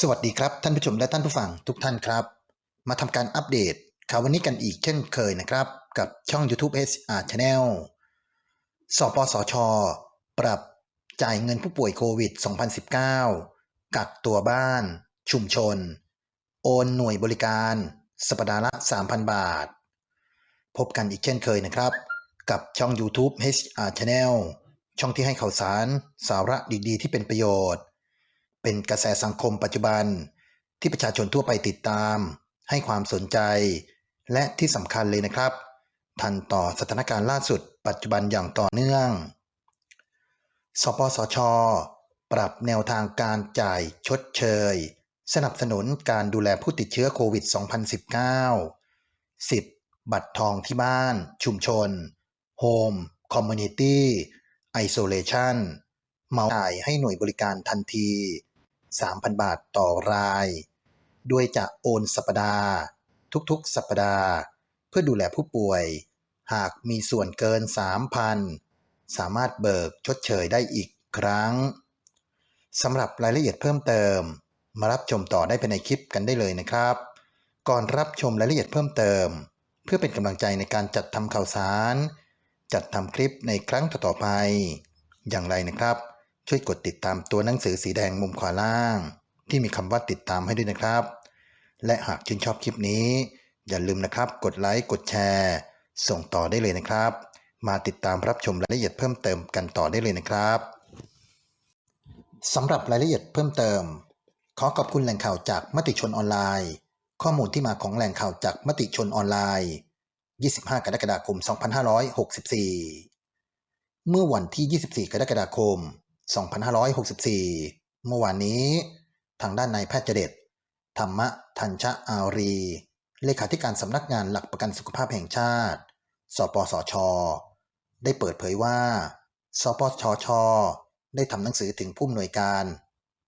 สวัสดีครับท่านผู้ชมและท่านผู้ฟังทุกท่านครับ มาทำการอัปเดตข่าววันนี้กันอีกเช่นเคยนะครับ กับช่อง YouTube SR Channel สปสช ปรับจ่ายเงินผู้ป่วยโควิด 2019 กักตัวบ้าน ชุมชน โอนหน่วยบริการ สัปดาห์ละ 3,000 บาท พบกันอีกเช่นเคยนะครับ กับช่อง YouTube HR Channel ช่องที่ให้ข่าวสาร สาระดีๆ ที่เป็นประโยชน์ เป็นกระแสสังคมปัจจุบัน ที่ประชาชนทั่วไปติดตาม ให้ความสนใจ และที่สำคัญเลยนะครับ ทันต่อสถานการณ์ล่าสุด ปัจจุบันอย่างต่อเนื่อง สปสช ปรับแนวทางการจ่ายชดเชย สนับสนุนการดูแลผู้ติดเชื้อโควิด 2019 10 บัตรทองที่บ้าน ชุมชน Home Community Isolation เหมาจ่ายให้หน่วยบริการทันที 3,000 บาทต่อราย โดยจะโอนสัปดาห์ ทุกๆ สัปดาห์ เพื่อดูแลผู้ป่วย หากมีส่วนเกิน 3,000 สามารถเบิกชดเชยได้อีกครั้งสำหรับรายละเอียดเพิ่มเติม มารับชมต่อได้ภายในคลิปกันได้เลยนะครับ ก่อนรับชมรายละเอียดเพิ่มเติม เพื่อเป็นกำลังใจในการจัดทำข่าวสาร จัดทำคลิปในครั้งต่อๆไป อย่างไรนะครับ ช่วยกดติดตามตัวหนังสือสีแดงมุมขวาล่าง ที่มีคำว่าติดตามให้ด้วยนะครับ และหากชื่นชอบคลิปนี้ อย่าลืมนะครับ กดไลค์กดแชร์ ส่งต่อได้เลยนะครับ มาติดตามรับชมรายละเอียดเพิ่มเติมกันต่อได้เลยนะครับสำหรับรายละเอียดเพิ่มเติม ขอขอบคุณแหล่งข่าวจากมติชนออนไลน์ ข้อมูลที่มาของแหล่งข่าวจากมติชนออนไลน์ 25 กรกฎาคม 2564 เมื่อวันที่ 24 กรกฎาคม 2564 เมื่อวานนี้ ทางด้านนายแพทย์เจเดชธรรมะทัญชะอารี เลขาธิการสำนักงานหลักประกันสุขภาพแห่งชาติ สปสช ได้เปิดเผยว่า สปสช ได้ทำหนังสือถึงผู้อำนวยการ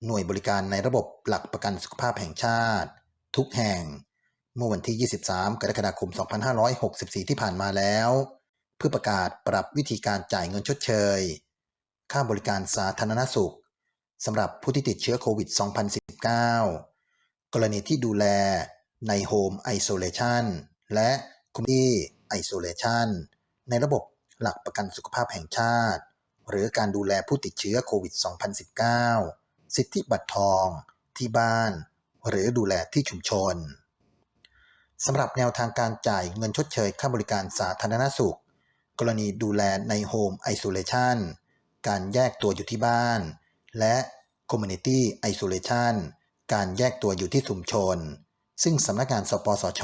หน่วยบริการในระบบหลักประกันสุขภาพแห่งชาติ ทุกแห่ง เมื่อวันที่ 23 กรกฎาคม 2564 ที่ผ่านมาแล้ว เพื่อประกาศปรับวิธีการจ่ายเงินชดเชย ค่าบริการสาธารณสุขสำหรับผู้ที่ติดเชื้อโควิด 2019 กรณีที่ดูแลใน Home Isolation และ Community Isolation ในระบบหลักประกันสุขภาพแห่งชาติ หรือการดูแลผู้ติดเชื้อโควิด 2019 สิทธิบัตรทองที่บ้าน หรือดูแลที่ชุมชนสำหรับแนวทางการจ่ายเงินชดเชยค่าบริการสาธารณสุข กรณีดูแลใน Home Isolation การแยกตัวอยู่ที่บ้าน และ Community Isolation การแยกตัวอยู่ที่ชุมชน ซึ่งสำนักงานสปสช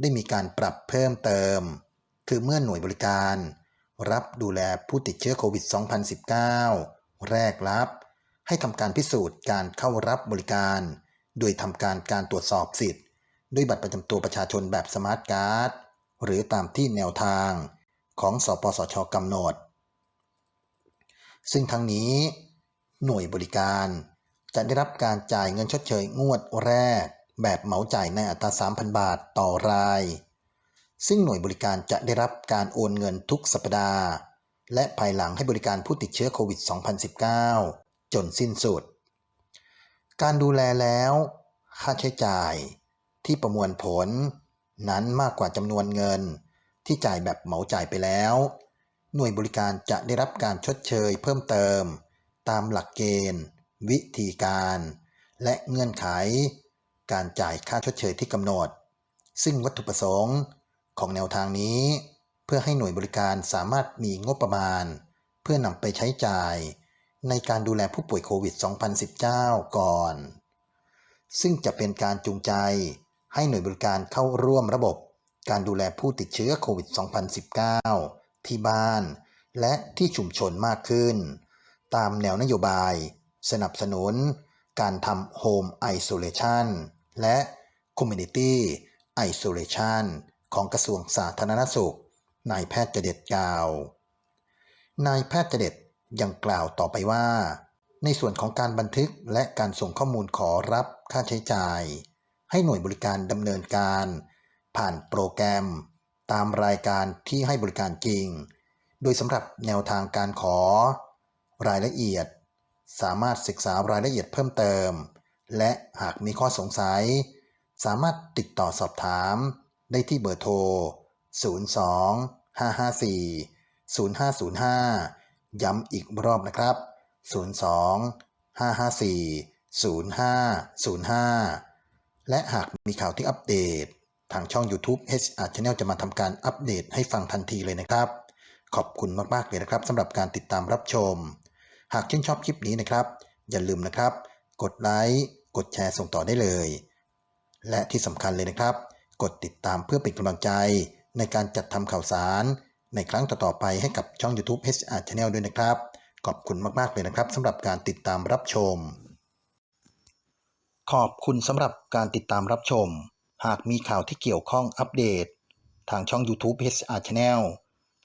ได้มีการปรับเพิ่มเติม คือเมื่อหน่วยบริการ รับดูแลผู้ติดเชื้อโควิด 2019 แรกรับ ให้ทำการพิสูจน์การเข้ารับบริการ โดยทำการการตรวจสอบสิทธิ์ ด้วยบัตรประจำตัวประชาชนแบบสมาร์ทการ์ดหรือตามที่แนวทางของสปสชกำหนด ซึ่งทั้งนี้ หน่วยบริการ จะได้รับการจ่ายเงินชดเชยงวดแรก แบบเหมาจ่ายในอัตรา 3,000 บาทต่อราย ซึ่งหน่วยบริการจะได้รับการโอนเงินทุกสัปดาห์ และภายหลังให้บริการผู้ติดเชื้อโควิด 2019 จนสิ้นสุด การดูแลแล้ว ค่าใช้จ่าย ที่ประมวลผล นั้นมากกว่าจำนวนเงินที่จ่ายแบบเหมาจ่ายไปแล้ว หน่วยบริการจะได้รับการชดเชยเพิ่มเติม ตามหลักเกณฑ์ วิธีการ และเงื่อนไข การจ่ายค่าชดเชยที่กำหนด ซึ่งวัตถุประสงค์ของแนวทางนี้ เพื่อให้หน่วยบริการสามารถมีงบประมาณ เพื่อนำไปใช้จ่าย ในการดูแลผู้ป่วยโควิด 2019 ก่อน ซึ่งจะเป็นการจูงใจให้หน่วยบริการเข้าร่วมระบบการดูแลผู้ติดเชื้อโควิด 2019 ที่บ้าน และที่ชุมชนมากขึ้น ตามแนวนโยบาย สนับสนุน การทำ Home Isolation และ Community Isolation ของกระทรวงสาธารณสุขนายแพทย์เจเด็ดกล่าวนายแพทย์เจเด็ดยังกล่าวต่อไปว่า ในส่วนของการบันทึกและการส่งข้อมูลขอรับค่าใช้จ่าย ให้หน่วยบริการดำเนินการ ผ่านโปรแกรม ตามรายการที่ให้บริการจริง โดยสำหรับแนวทางการขอ รายละเอียด สามารถศึกษารายละเอียดเพิ่มเติม และหากมีข้อสงสัย สามารถติดต่อสอบถาม ได้ที่เบอร์โทร 02 554 0505 ย้ำอีกรอบนะครับ 02 554 0505 และหากมีข่าวที่อัปเดต ทางช่อง YouTube HR Channel จะมาทำการอัปเดตให้ฟังทันทีเลยนะครับ ขอบคุณมากๆเลยนะครับสำหรับการติดตามรับชม หากชื่นชอบคลิปนี้นะครับ อย่าลืมนะครับ กดไลค์กดแชร์ส่งต่อได้เลย และที่สำคัญเลยนะครับ กดติดตามเพื่อเป็นกำลังใจ ในการจัดทำข่าวสาร ในครั้งต่อๆไปให้กับช่อง YouTube HR Channel ด้วยนะครับ ขอบคุณมากๆเลยนะครับสำหรับการติดตามรับชม ขอบคุณสำหรับการติดตามรับชม หากมีข่าวที่เกี่ยวข้องอัปเดต ทางช่อง YouTube HR Channel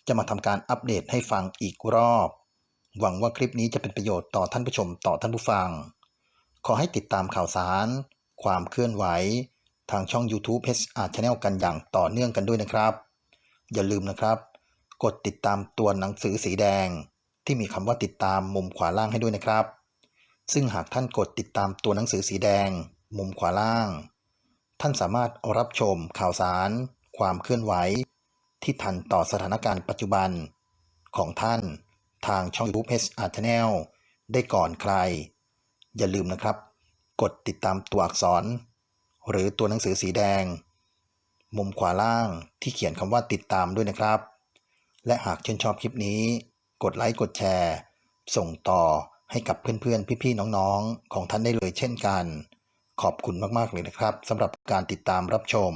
จะมาทำการอัปเดตให้ฟังอีกรอบ หวังว่าคลิปนี้จะเป็นประโยชน์ต่อท่านผู้ชมต่อท่านผู้ฟัง ขอให้ติดตามข่าวสาร ความเคลื่อนไหว ทางช่อง YouTube HR Channel กันอย่างต่อเนื่องกันด้วยนะครับ อย่าลืมนะครับ กดติดตามตัวหนังสือสีแดง ที่มีคำว่าติดตามมุมขวาล่างให้ด้วยนะครับ ซึ่งหากท่านกดติดตามตัวหนังสือสีแดง มุมขวาล่าง ท่านสามารถรับชมข่าวสาร ความเคลื่อนไหว ที่ทันต่อสถานการณ์ปัจจุบัน ของท่านทางช่อง YouTube HR Channel ได้ก่อนใคร อย่าลืมนะครับ กดติดตามตัวอักษร หรือตัวหนังสือสีแดง มุมขวาล่างที่เขียนคำว่าติดตามด้วยนะครับ และหากชื่นชอบคลิปนี้ กดไลค์กดแชร์ ส่งต่อให้กับเพื่อนๆ พี่ๆ น้องๆ ของท่านได้เลยเช่นกัน ขอบคุณมาก ๆ เลยนะครับสำหรับการติดตามรับชม